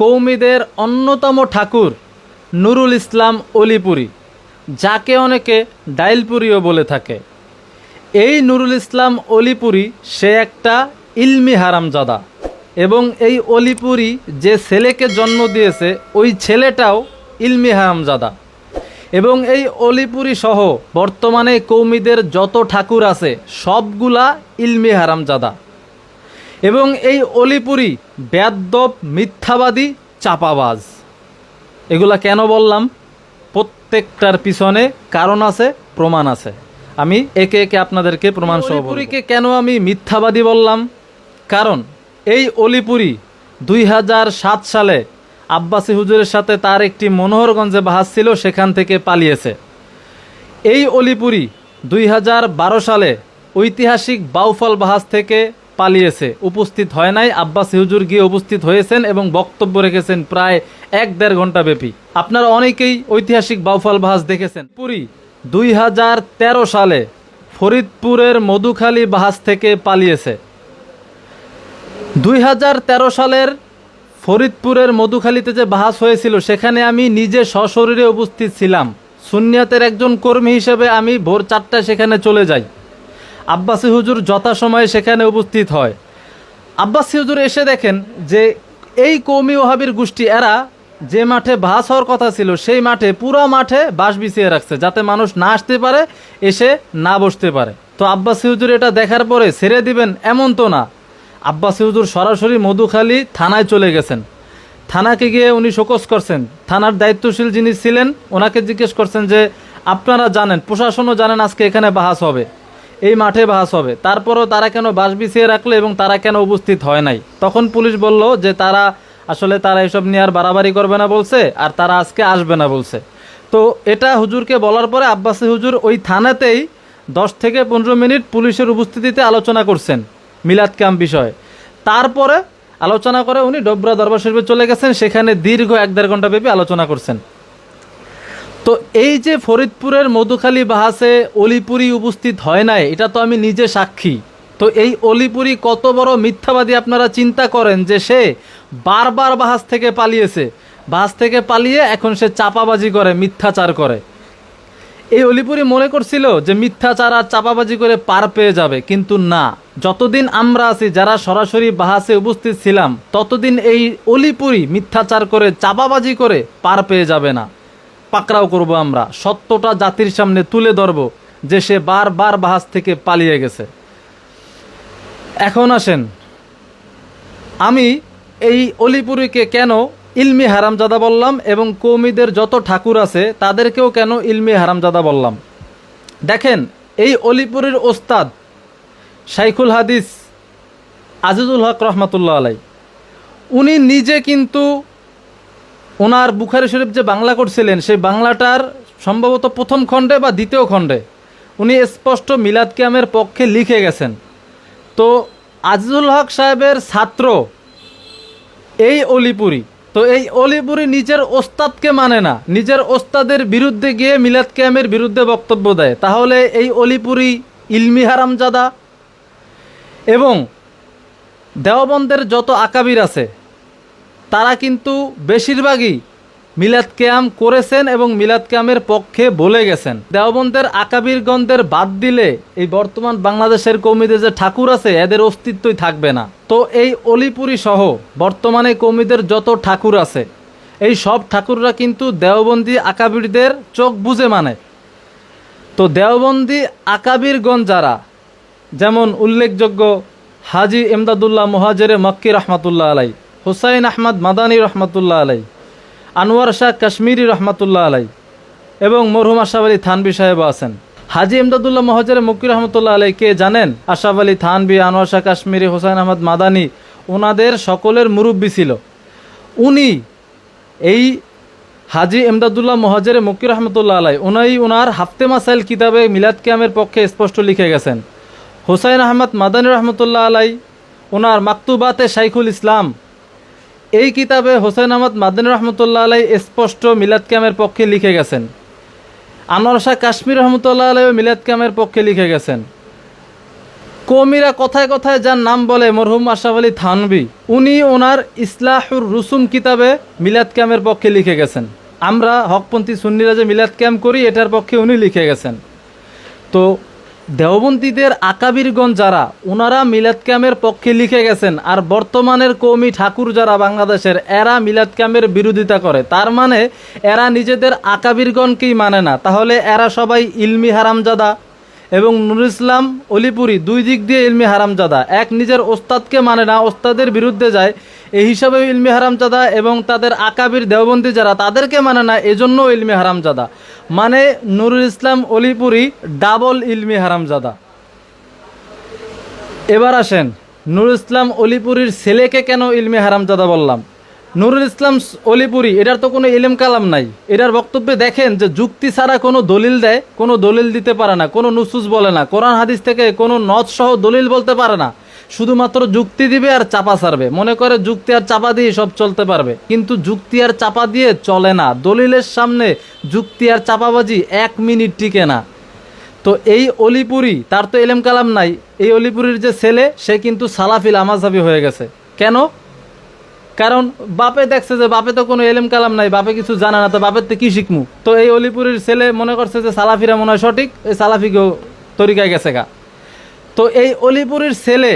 কৌমিদের অন্যতম ঠাকুর নুরুল ইসলাম অলিপুরি, যাকে অনেকে ডাইলপুরিও বলে থাকে। এই নুরুল ইসলাম অলিপুরি সে একটা ইলমি হারামজাদা এবং এই অলিপুরি যে ছেলেকে জন্ম দিয়েছে, ওই ছেলেটাও ইলমি হারামজাদা। এবং এই অলিপুরি সহ বর্তমানে কৌমিদের যত ঠাকুর আছে, সবগুলা ইলমি হারামজাদা। এবং এই অলিপুরি বেদব মিথ্যাবাদী, চাপাবাজ। এগুলা কেন বললাম? প্রত্যেকটার পিছনে কারণ আছে, প্রমাণ আছে। আমি একে একে আপনাদেরকে প্রমাণ সহ অলিপুরীকে কেন আমি মিথ্যাবাদী বললাম? কারণ এই অলিপুরি দুই সালে আব্বাসী হুজুরের সাথে তার একটি মনোহরগঞ্জে বাহাজ ছিল, সেখান থেকে পালিয়েছে। এই অলিপুরি দুই হাজার বারো সালে ঐতিহাসিক বাউফল বাহাজ থেকে পালিয়েছে। উপস্থিত হয় নাই, আব্বাস হুজুর গিয়ে উপস্থিত হয়েছেন এবং বক্তব্য রেখেছেন প্রায় এক দেড় ঘণ্টা ব্যাপী। আপনারা অনেকেই ঐতিহাসিক বাউফাল বাহাজ দেখেছেন। পুরী, দুই হাজার তেরো সালে ফরিদপুরের মধুখালী বাহাজ থেকে পালিয়েছে। দুই হাজার তেরো সালের ফরিদপুরের মধুখালীতে যে বাহাস হয়েছিল, সেখানে আমি নিজে সশরীরে উপস্থিত ছিলাম। সুনিয়াতের একজন কর্মী হিসেবে আমি ভোর চারটায় সেখানে চলে যাই। আব্বাসি হুজুর যথাসময়ে সেখানে উপস্থিত হয়। আব্বাসি হুজুর এসে দেখেন যে এই কৌমি ওহাবির গোষ্ঠী, এরা যে মাঠে বাস হওয়ার কথা ছিল, সেই মাঠে পুরো মাঠে বাস বিছিয়ে রাখছে, যাতে মানুষ না আসতে পারে, এসে না বসতে পারে। তো আব্বাসি হুজুর এটা দেখার পরে ছেড়ে দিবেন এমন তো না। আব্বাসি হুজুর সরাসরি মধুখালী থানায় চলে গেছেন। থানাকে গিয়ে উনি শোকস করছেন। থানার দায়িত্বশীল যিনি ছিলেন, ওনাকে জিজ্ঞেস করছেন যে, আপনারা জানেন, প্রশাসনও জানেন আজকে এখানে বাহাস হবে। এই মাঠে বাস হবে। তারপরও তারা কেন বাস বিছিয়ে রাখল এবং তারা কেন উপস্থিত হয় নাই? তখন পুলিশ বলল যে তারা আসলে তারা এসব নিয়ে আর বাড়াবাড়ি করবে না বলছে, আর তারা আজকে আসবে না বলছে। তো এটা হুজুরকে বলার পরে আব্বাসী হুজুর ওই থানাতেই দশ থেকে পনেরো মিনিট পুলিশের উপস্থিতিতে আলোচনা করছেন, মিলাদ ক্যাম্প বিষয়ে। তারপরে আলোচনা করে উনি ডোবরা দরবার শরীফে চলে গেছেন, সেখানে দীর্ঘ এক দেড় ঘণ্টা ব্যাপী আলোচনা করছেন। তো এই যে ফরিদপুরের মধুখালী বাহাসে অলিপুরি উপস্থিত হয় নাই, এটা তো আমি নিজে সাক্ষী। তো এই অলিপুরি কত বড় মিথ্যাবাদী আপনারা চিন্তা করেন যে সে বারবার বাহাস থেকে পালিয়েছে। বাহাস থেকে পালিয়ে এখন সে চাপাবাজি করে, মিথ্যাচার করে। এই অলিপুরি মনে করছিল যে মিথ্যাচার আর চাপাবাজি করে পার পেয়ে যাবে, কিন্তু না। যতদিন আমরা আছি, যারা সরাসরি বাহাসে উপস্থিত ছিলাম, ততদিন এই অলিপুরি মিথ্যাচার করে, চাপাবাজি করে পার পেয়ে যাবে না। পাকড়াও করব আমরা। সত্যটা জাতির সামনে তুলে ধরব যে সে বারবার বাহাস থেকে পালিয়ে গেছে। এখন আসেন। আমি এই অলিপুরীকে কেন ইলমি হারামজাদা বললাম এবং কৌমিদের যত ঠাকুর আছে তাদেরকেও কেন ইলমি হারামজাদা বললাম? দেখেন, এই অলিপুরীর ওস্তাদ শাইখুল হাদিস আজিজুল হক রহমতুল্লাহ আলাই উনি নিজে কিন্তু ওনার বুখারি শরীফ যে বাংলা করছিলেন, সেই বাংলাটার সম্ভবত প্রথম খণ্ডে বা দ্বিতীয় খণ্ডে উনি স্পষ্ট মিলাদ কিয়ামের পক্ষে লিখে গেছেন। তো আজিজুল হক সাহেবের ছাত্র, এই অলিপুরি, তো এই অলিপুরি নিজের ওস্তাদকে মানে না, নিজের ওস্তাদের বিরুদ্ধে গিয়ে মিলাদ ক্যামের বিরুদ্ধে বক্তব্য দেয়। তাহলে এই অলিপুরি ইলমি হারামজাদা এবং দেওবন্দের যত আকাবির আছে তারা কিন্তু বেশিরভাগই মিলাদ ক্যাম করেছেন এবং মিলাদ ক্যামের পক্ষে বলে গেছেন। দেওবন্দের আকাবিরগঞ্জের বাদ দিলে এই বর্তমান বাংলাদেশের কৌমিদের যে ঠাকুর আছে, এদের অস্তিত্বই থাকবে না। তো এই অলিপুরি সহ বর্তমানে কৌমিদের যত ঠাকুর আছে, এই সব ঠাকুররা কিন্তু দেওবন্দি আকাবিরদের চোখ বুঝে মানে। তো দেওবন্দি আকাবিরগঞ্জ যারা, যেমন উল্লেখযোগ্য হাজি এমদাদুল্লাহ মোহাজেরে মক্কি রহমাতুল্লাহ আলাই হুসাইন আহমদ মাদানী রহমতুল্লাহ আলাই, আনোয়ার শাহ কাশ্মীরি রহমতুল্লাহ আলাই এবং মরহুম আশাফ আলী থানবি সাহেব আছেন। হাজি এমদাদুল্লাহ মহাজের মুক্কি রহমতুল্লাহ আলাই কে জানেন? আশাফ আলী থানবি আনোয়ার শাহ কাশ্মীরি, হুসাইন আহমদ মাদানী ওনাদের সকলের মুরব্বী ছিল। উনি এই হাজি এমদাদুল্লাহ মহাজের মুক্কি রহমতুল্লাহ আলাই, উনাই ওনার হাফতে মাসাইল কিতাবে মিলাদ কিয়ামের পক্ষে স্পষ্ট লিখে গেছেন। হুসাইন আহমদ মাদানী রহমতুল্লাহ আলাই ওনার মাকতুবাতে শাইখুল ইসলাম এই কিতাবে হোসেন আহমদ মাদানী রহমতুল্লাহ আলাই স্পষ্ট মিলাদ ক্যামের পক্ষে লিখে গেছেন। আনোয়ার শাহ কাশ্মীর রহমতুল্লাহ আলাই মিলাদ ক্যামের পক্ষে লিখে গেছেন। কৌমিরা কথায় কথায় যার নাম বলে মরহুম আশরাফ আলী থানবি উনি ওনার ইসলাহুর রুসুম কিতাবে মিলাদ ক্যামের পক্ষে লিখে গেছেন। আমরা হকপন্থী সুন্নিরা যে মিলাদ ক্যাম্প করি, এটার পক্ষে উনি লিখে গেছেন। তো দেওবন্তীদের আকাবিরগঞ্জ যারা ওনারা মিলাদ ক্যামের পক্ষে লিখে গেছেন, আর বর্তমানের কৌমি ঠাকুর যারা বাংলাদেশের, এরা মিলাদ ক্যামের বিরোধিতা করে। তার মানে এরা নিজেদের আকাবিরগণকেই মানে না। তাহলে এরা সবাই ইলমি হারামজাদা এবং নুর ইসলাম অলিপুরি দুই দিক দিয়ে ইলমি হারামজাদা। এক নিজের ওস্তাদকে মানে না, ওস্তাদের বিরুদ্ধে যায় এই হিসাবে ইলমি হারামজাদা এবং তাদের আকাবির দেওবন্দি যারা, তাদেরকে মানে না এজন্য ইলমি হারামজাদা। মানে নুরুল ইসলাম অলিপুরি ডাবল ইলমি হারামজাদা। এবার আসেন, নুরুল ইসলাম অলিপুরির ছেলেকে কেন ইলমি হারামজাদা বললাম? নুরুল ইসলাম অলিপুরি, এটার তো কোনো ইলেম কালাম নাই। এটার বক্তব্যে দেখেন যে যুক্তি ছাড়া কোনো দলিল দেয়, কোনো দলিল দিতে পারে না, কোনো নুসুস বলে না, কোরআন হাদিস থেকে কোনো নদ সহ দলিল বলতে পারে না। শুধুমাত্র যুক্তি দিবে আর চাপা ছাড়বে মনে করে যুক্তি আর চাপা দিয়ে সব চলতে পারবে। কিন্তু যুক্তি আর চাপা দিয়ে চলে না। দলিলের সামনে যুক্তি আর চাপাবাজি এক মিনিট টিকে না। তো এই অলিপুরি, তার তো এলেম কালাম নাই। এই অলিপুরির যে ছেলে, সে কিন্তু সালাফিল আমাজাবি হয়ে গেছে। কেন? কারণ বাপে দেখছে যে বাপে তো কোনো এলেম কালাম নাই, বাপে কিছু জানে না, তো বাপের তো কি শিখমু? তো এই অলিপুরির ছেলে মনে করছে যে সালাফিরা মনে হয় সঠিক, এই সালাফিকেও তরিকায় গেছে গা। তো এই অলিপুরির ছেলে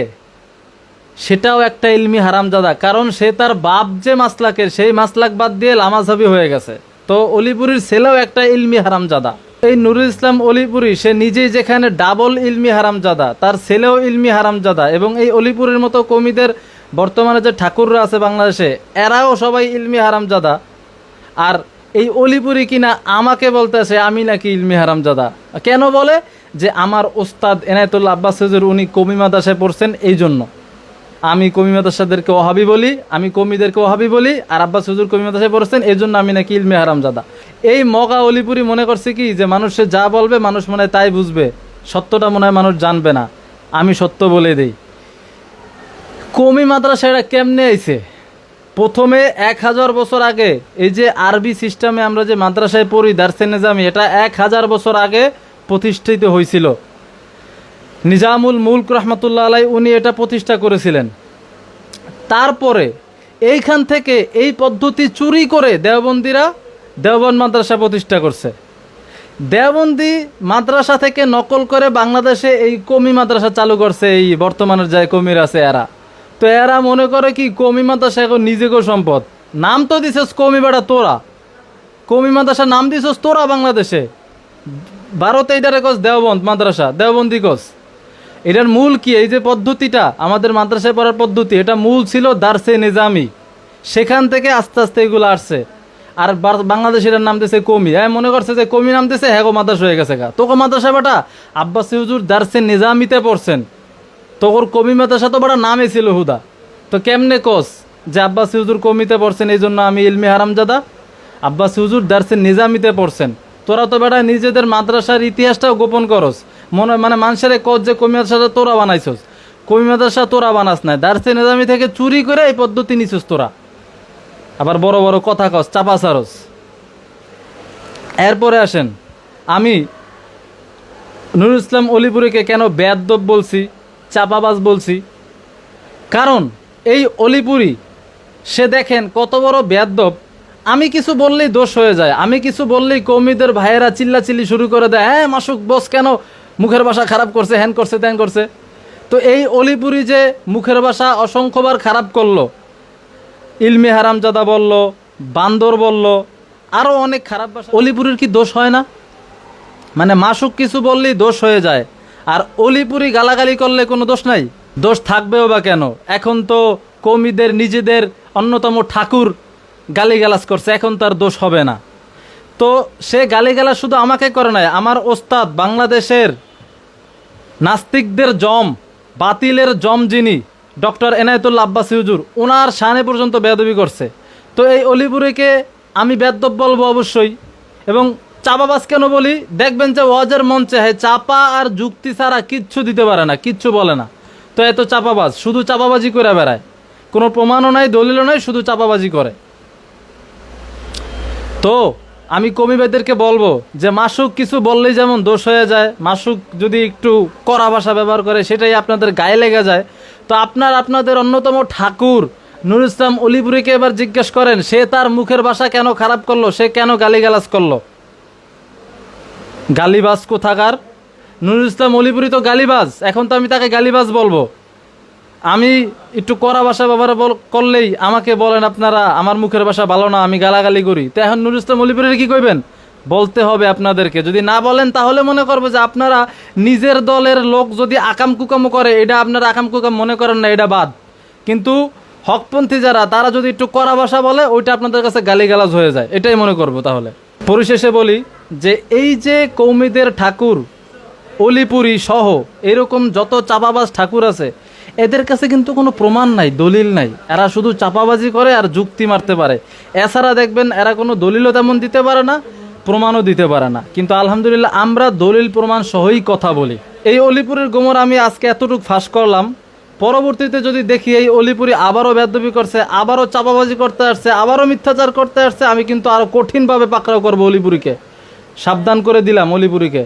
সেটাও একটা ইলমি হারামজাদা, কারণ সে তার বাপ যে মাসলাকের, সেই মাসলাক বাদ দিয়ে লামাঝাবি হয়ে গেছে। তো অলিপুরির ছেলেও একটা ইলমি হারামজাদা। এই নুরুল ইসলাম অলিপুরি, সে নিজেই যেখানে ডাবল ইলমি হারামজাদা, তার ছেলেও ইলমি হারামজাদা এবং এই অলিপুরের মতো কমিদের বর্তমানে যে ঠাকুররা আছে বাংলাদেশে, এরাও সবাই ইলমি হারামজাদা। আর এই অলিপুরি কিনা আমাকে বলতেছে আমি নাকি ইলমি হারামজাদা। কেন বলে? যে আমার ওস্তাদ এনায়তুল্লাহ আব্বাস উনি কমি মাদাসায় পড়ছেন এই জন্য আমি কমি মাদাসাদেরকে ওহাবি বলি, আমি কমিদেরকে ওহাবি বলি, আর আব্বাস হুজুর কমি মাদাসায় পড়ছেন এই জন্য আমি নাকি ইলমি হারামজাদা। এই মগা অলিপুরি মনে করছে কি, যে মানুষে যা বলবে, মানুষ মনে তাই বুঝবে। সত্যটা মনে হয় মানুষ জানবে না। আমি সত্য বলে দেই। কমি মাদ্রাসা এটা কেমনে আইছে? প্রথমে এক হাজার বছর আগে, এই যে আরবি সিস্টেমে আমরা যে মাদ্রাসায় পড়ি, দার্সে নিজামি, এটা এক হাজার বছর আগে প্রতিষ্ঠিত হয়েছিল নিজামুল মুলক রহমতুল্লাহ আলাই উনি এটা প্রতিষ্ঠা করেছিলেন। তারপরে এইখান থেকে এই পদ্ধতি চুরি করে দেওবন্দিরা দেওবন্দ মাদ্রাসা প্রতিষ্ঠা করছে। দেওবন্দি মাদ্রাসা থেকে নকল করে বাংলাদেশে এই কমি মাদ্রাসা চালু করছে, এই বর্তমানের যায় কমির আছে এরা। তো এরা মনে করে কি, কমি মাদ্রাসা এখন নিজেকেও সম্পদ। নাম তো দিছিস কমি বেড়া তোরা। কমি মাদ্রাসা নাম দিছিস তোরা বাংলাদেশে। ভারতে এটারে কস দেওবন্দ মাদ্রাসা, দেওবন্দি কস। এটার মূল কি? এই যে পদ্ধতিটা, আমাদের মাদ্রাসায় পড়ার পদ্ধতি, এটা মূল ছিল দার্সে নিজামি। সেখান থেকে আস্তে আস্তে এগুলো আসছে। আর বাংলাদেশ এটার নাম দিয়েছে কমি। হ্যাঁ মনে করছে যে কমি নাম দিয়েছে হ্যাঁ গো, মাদ্রাসা হয়ে গেছে গা। তোকে মাদ্রাসা বেটা, আব্বাস হুজুর দার্সে নিজামিতে পড়ছেন। তোর কমি মাদ্রাসা তো বড় নামে ছিল হুদা। তো কেমনে কস যে আব্বাস হুজুর কমিতে পড়ছেন, এই জন্য আমি ইলমি হারামজাদা। আব্বাস হুজুর দার্সে নিজামিতে পড়ছেন। তোরা তো বেটা নিজেদের মাদ্রাসার ইতিহাসটাও গোপন করস। মনে মানে মানুষের কস যে কমি মাদ্রাসাটা তোরা বানাইছস, কমি মাদ্রাসা তোরা বানাস নাই। দার্সে নিজামি থেকে চুরি করে এই পদ্ধতি নিছিস তোরা। আবার বড় বড় কথা কস, চাপা সারস। এরপরে আসেন, আমি নুরুল ইসলাম অলিপুরিকে কেন বেয়াদ্দব বলছি, চাপাবাজ বলছি? কারণ এই অলিপুরি, সে দেখেন কত বড় বেয়াদ্দব আমি কিছু বললেই দোষ হয়ে যায়। আমি কিছু বললেই কৌমিদের ভাইয়েরা চিল্লাচিল্লি শুরু করে দেয় হ্যাঁ মাসুক, বস কেন মুখের ভাষা খারাপ করছে, হ্যান করছে, ত্যান করছে। তো এই অলিপুরি যে মুখের ভাষা অসংখ্যবার খারাপ করল, ইলমি হারামজাদা বলল, বান্দর বলল আরও অনেক খারাপ ভাষা অলিপুরির কি দোষ হয় না? মানে মাসুক কিছু বললেই দোষ হয়ে যায়। আর অলিপুরি গালাগালি করলে কোনো দোষ নাই? দোষ থাকবেও বা কেন? এখন তো কৌমিদের, নিজেদের অন্যতম ঠাকুর গালিগালাজ করছে, এখন তার দোষ হবে না। তো সে গালিগালাজ শুধু আমাকে করে নাই, আমার ওস্তাদ, বাংলাদেশের নাস্তিকদের জম, বাতিলের জম যিনি, ডক্টর এনায়তুল্লা আব্বাস হুজুর ওনার শানে পর্যন্ত বেদবি করছে। তো এই অলিপুরিকে আমি বেদব বলব অবশ্যই, এবং চাপাবাজ কেন বলি? দেখবেন যে ওয়াজের মঞ্চে হ্যাঁ চাপা আর যুক্তি ছাড়া কিচ্ছু দিতে পারে না, কিচ্ছু বলে না। তো এত চাপাবাজ, শুধু চাপাবাজি করে বেড়ায়। কোনো প্রমাণও নাই, দলিলও নাই, শুধু চাপাবাজি করে। তো আমি কবিবাদেরকে বলব যে মাসুক কিছু বললেই যেমন দোষ হয়ে যায়, মাসুক যদি একটু কড়া ভাষা ব্যবহার করে সেটাই আপনাদের গায়ে লেগে যায়। তো আপনার আপনাদের অন্যতম ঠাকুর নুর ইসলাম অলিপুরিকে এবার জিজ্ঞেস করেন, সে তার মুখের ভাষা কেন খারাপ করল? সে কেন গালিগালাজ করল? গালিবাজ কোথাকার? নুর ইসলাম অলিপুরি তো গালিবাজ, এখন তো আমি তাকে গালিবাজ বলব। আমি একটু কড়া ভাষা ব্যবহার করলেই আমাকে বলেন আপনারা, আমার মুখের ভাষা ভালো না, আমি গালাগালি করি। তো এখন নুরুল ইসলাম অলিপুরের কি কইবেন? বলতে হবে আপনাদেরকে। যদি না বলেন তাহলে মনে করব যে আপনারা নিজের দলের লোক যদি আকাম কুকামো করে, এটা আপনারা আকাম কুকাম মনে করেন না, এটা বাদ। কিন্তু হকপন্থী যারা, তারা যদি একটু কড়া ভাষা বলে, ওইটা আপনাদের কাছে গালিগালাজ হয়ে যায়। এটাই মনে করব তাহলে। পরিশেষে বলি যে এই যে কৌমিদের ঠাকুর, অলিপুরি সহ, এরকম যত চাপাবাজ ঠাকুর আছে এদের কাছে কিন্তু কোনো প্রমাণ নাই, দলিল নাই। এরা শুধু চাপাবাজি করে আর যুক্তি মারতে পারে। এছাড়া দেখবেন, এরা কোনো দলিলও তেমন দিতে পারে না, প্রমাণও দিতে পারে না। কিন্তু আলহামদুলিল্লাহ আমরা দলিল প্রমাণ সহই কথা বলি। এই অলিপুরের গোমর আমি আজকে এতটুকু ফাঁস করলাম। পরবর্তীতে যদি দেখি এই অলিপুরি আবারও বেদবি করছে, আবারও চাপাবাজি করতে আসছে, আবারও মিথ্যাচার করতে আসছে, আমি কিন্তু আরও কঠিনভাবে পাকড়াও করব অলিপুরিকে। সাবধান করে দিলাম অলিপুরিকে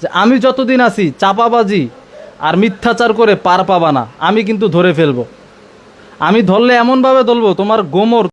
যে আমি যতদিন আছি চাপাবাজি আর মিথ্যাচার করে পার পাবা না। আমি কিন্তু ধরে ফেলব। আমি ধরলে এমনভাবে ধরবো, তোমার গোমর